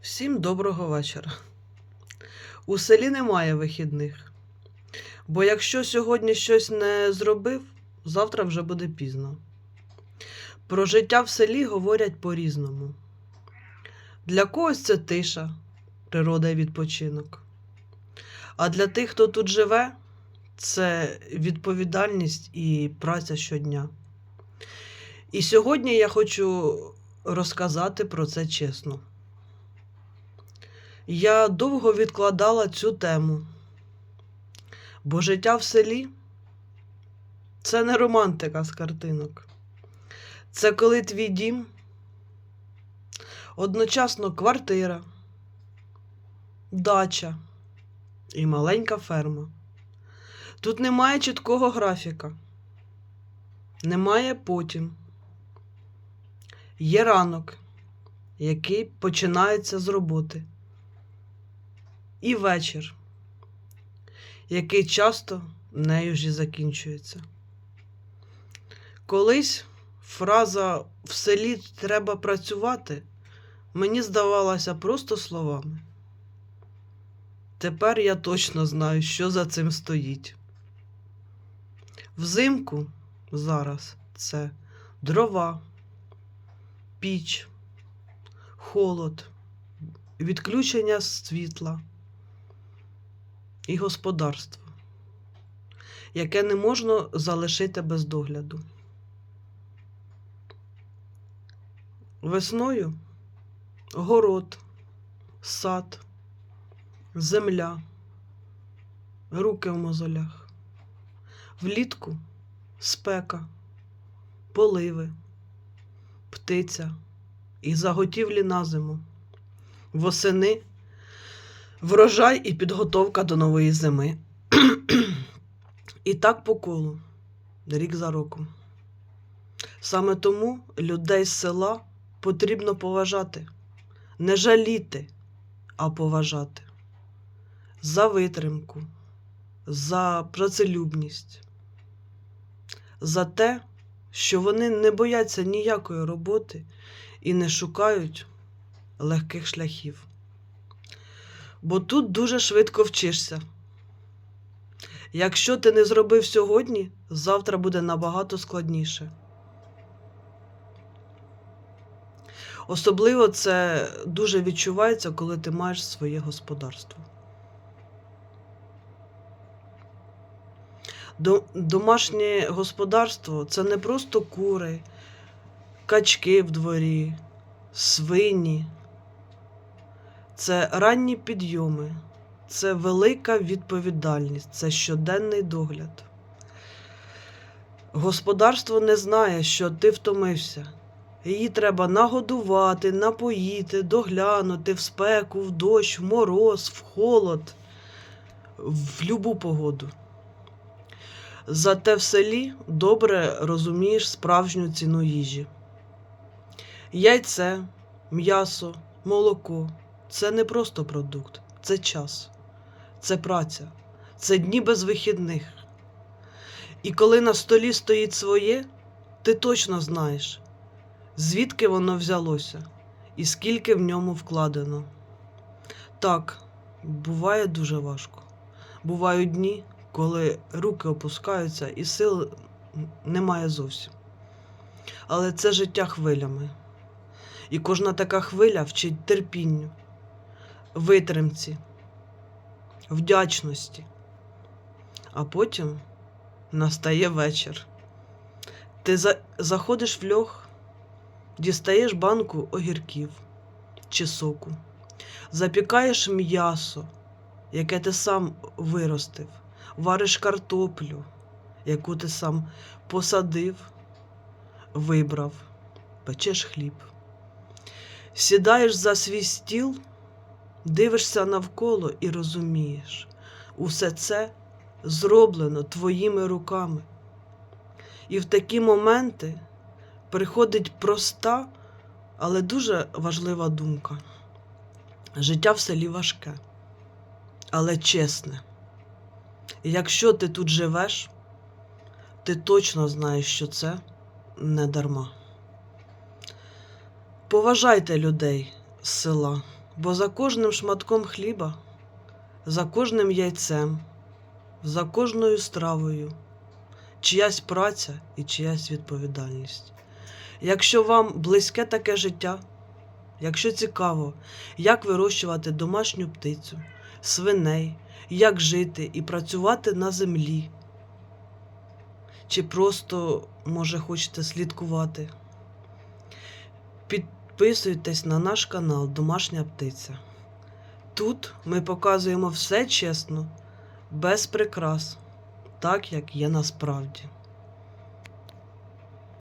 Всім доброго вечора. У селі немає вихідних. Бо якщо сьогодні щось не зробив, завтра вже буде пізно. Про життя в селі говорять по-різному. Для когось це тиша, природа і відпочинок. А для тих, хто тут живе, це відповідальність і праця щодня. І сьогодні я хочу розказати про це чесно. Я довго відкладала цю тему, бо життя в селі це не романтика з картинок. Це коли твій дім одночасно квартира, дача і маленька ферма. Тут немає чіткого графіка, немає потім. Є ранок, який починається з роботи і вечір, який часто нею ж і закінчується. Колись фраза в селі треба працювати мені здавалася просто словами. Тепер я точно знаю, що за цим стоїть. Взимку зараз це дрова, піч, холод, відключення світла і господарство, яке не можна залишити без догляду. Весною город, сад, земля, руки в мозолях, влітку спека, поливи, птиця і заготівлі на зиму, восени врожай і підготовка до нової зими. І так по колу, рік за роком. Саме тому людей з села потрібно поважати, не жаліти, а поважати за витримку, за працелюбність, за те, що вони не бояться ніякої роботи і не шукають легких шляхів. Бо тут дуже швидко вчишся. Якщо ти не зробив сьогодні, завтра буде набагато складніше. Особливо це дуже відчувається, коли ти маєш своє господарство. Домашнє господарство це не просто кури, качки в дворі, свині. Це ранні підйоми, це велика відповідальність, це щоденний догляд. Господарство не знає, що ти втомився. Її треба нагодувати, напоїти, доглянути в спеку, в дощ, в мороз, в холод, в любу погоду. Зате в селі добре розумієш справжню ціну їжі. Яйце, м'ясо, молоко це не просто продукт, це час, це праця, це дні без вихідних. І коли на столі стоїть своє, ти точно знаєш, звідки воно взялося і скільки в ньому вкладено. Так, буває дуже важко. Бувають дні, коли руки опускаються і сил немає зовсім. Але це життя хвилями. І кожна така хвиля вчить терпінню, витримці, вдячності. А потім настає вечір. Ти за... заходиш в льох, дістаєш банку огірків чи соку, запікаєш м'ясо, яке ти сам виростив, вариш картоплю, яку ти сам посадив, вибрав, печеш хліб. Сідаєш за свій стіл, дивишся навколо і розумієш, усе це зроблено твоїми руками. І в такі моменти приходить проста, але дуже важлива думка. Життя в селі важке, але чесне. І якщо ти тут живеш, ти точно знаєш, що це не дарма. Поважайте людей з села, Бо за кожним шматком хліба, за кожним яйцем, за кожною стравою, чиясь праця і чиясь відповідальність. Якщо вам близьке таке життя, якщо цікаво, як вирощувати домашню птицю, свиней, як жити і працювати на землі, чи просто, може, хочете слідкувати, підписуйтесь на наш канал Домашня птиця. Тут ми показуємо все чесно, без прикрас, так як є насправді.